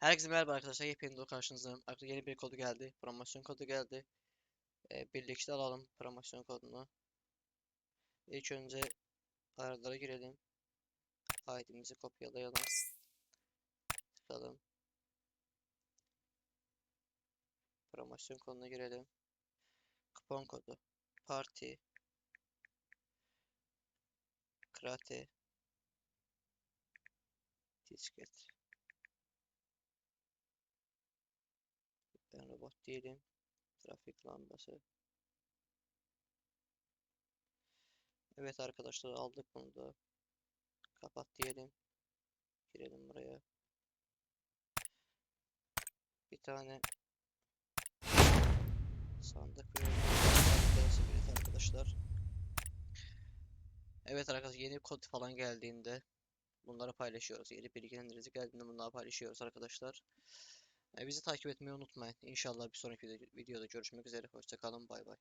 Herkese merhaba arkadaşlar. Yepyeni de karşınızdayım. Artık yeni bir kodu geldi. Promosyon kodu geldi. Ee, birlikte alalım promosyon kodunu. İlk önce ayarlara girelim. ID'mizi kopyalayalım. Tıkalım. Promosyon koduna girelim. Kupon kodu. Parti. Krate. Disket. Ben robot değilim. Trafik lambası. Evet arkadaşlar aldık bunu da. Kapat diyelim. Girelim buraya. Bir tane sandık verelim. Arkadaşlar evet arkadaşlar. Yeni kod falan geldiğinde bunları paylaşıyoruz. Yeni bilgilendiricisi geldiğinde bunları paylaşıyoruz arkadaşlar. Bizi takip etmeyi unutmayın. İnşallah bir sonraki video- videoda görüşmek üzere. Hoşça kalın. Bay bay.